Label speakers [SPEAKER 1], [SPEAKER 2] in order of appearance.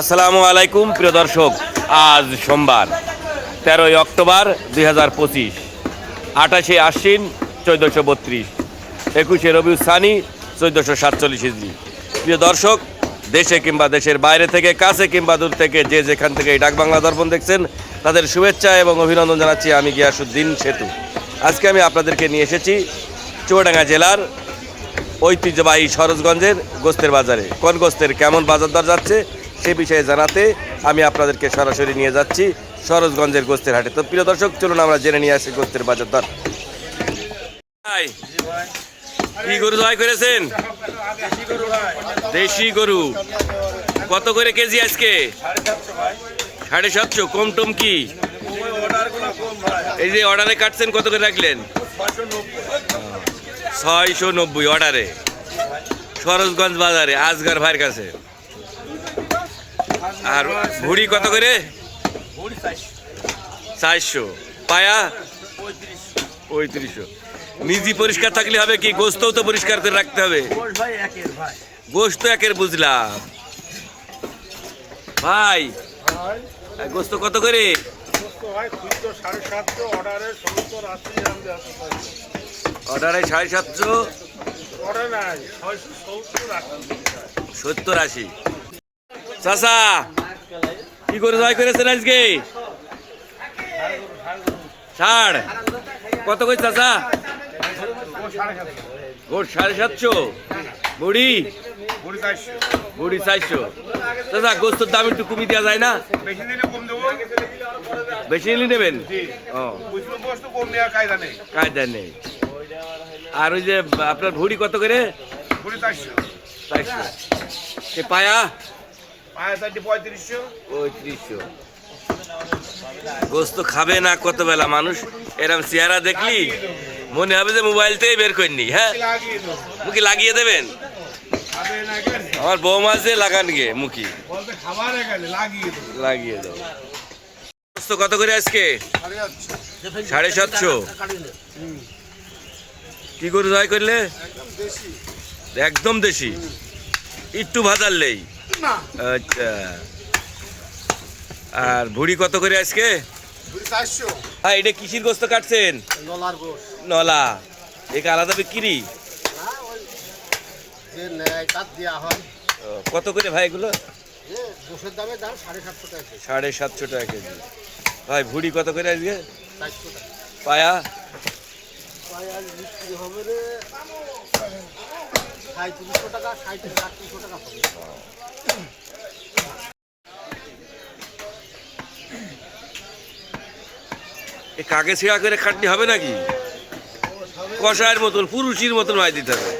[SPEAKER 1] আসসালামু আলাইকুম, প্রিয় দর্শক, আজ সোমবার, তেরোই অক্টোবর দুই হাজার পঁচিশ, আঠাশে আশ্বিন চোদ্দোশো বত্রিশ, একুশে রবিউল সানি চোদ্দোশো সাতচল্লিশ ইসরি প্রিয় দর্শক, দেশে কিংবা দেশের বাইরে থেকে, কাছে কিংবা দূর থেকে, যে যেখান থেকে এই ডাক বাংলা দর্পণ দেখছেন, তাদের শুভেচ্ছা এবং অভিনন্দন জানাচ্ছি আমি গিয়াসুদ্দিন সেতু। আজকে আমি আপনাদেরকে নিয়ে এসেছি চুয়াডাঙ্গা জেলার ঐতিহ্যবাহী সরোজগঞ্জের গোস্তের বাজারে। কোন গোস্তের কেমন বাজার দর যাচ্ছে সে বিষয়ে জানাতে আমি আপনাদেরকে সরাসরি নিয়ে যাচ্ছি সরোজগঞ্জের গোস্তের হাটে। তো প্রিয় দর্শক, চলুন আমরা জেনে নিয়ে আসি গোস্তের বাজার দর। কি গরু জয় করেছেন? দেশি গরু। কত করে কেজি আজকে? সাড়ে সাতশো, কম টম কি? এই যে অর্ডারে কাটছেন, কত করে রাখলেন? ছয়শো নব্বই অর্ডারে। সরোজগঞ্জ বাজারে, আজগার ভাইয়ের কাছে। আর ভুড়ি কত করে? চারশো। পায়া? পঁয়ত্রিশশো। নিজে পরিষ্কার থাকলে হবে কি? গোস্তও তো পরিষ্কার করে রাখতে হবে। গোস্ত একের বুঝলাম। ভাই গোস্ত কত করে? অর্ডারে সাড়ে সাতশো? সত্তর আশি। চাষা কি করে জয় করেছেন আজকে? ষাড় কত করে চাষা গোট সাড়ে সাতশো। বুড়ি? বুড়ি চারশো। চাষা গোস্তর দাম একটু কমিয়ে দেওয়া যায় না? বেশি নিলে নেবেন? ও। কায়দা নেই। আর ওই যে আপনার ভুড়ি কত করে? চারশো। সে পায়া? পঁয়ত্রিশশো। গোস্ত খাবে না কত বেলা মানুষ? এরম চেহারা দেখলি? মনে হবে যে মোবাইলতেই বের করিনি হ্যাঁ? মুখি লাগিয়ে দেবেন? আমার বৌমা আছে, লাগান গে মুখি। লাগিয়ে দেবো কত করে আজকে? সাড়ে সাতশো। কি করে জয় করলে? একদম দেশি। একটু ভাজারলেই আচ্ছা। আর ভুড়ি কত করে আজকে? হ্যাঁ এটা কিসির গোস্ত কাটছেন? নলা। একে আলাদা বিক্রি? কত করে ভাই এগুলো? সাড়ে সাতশো টাকা কেজি। ভাই ভুড়ি কত করে আজকে? পায়া? কাকে ছেঁড়া করে খাটনি হবে নাকি? কষায়ের মতন পুরুষের মতন ভাই দিতে হবে।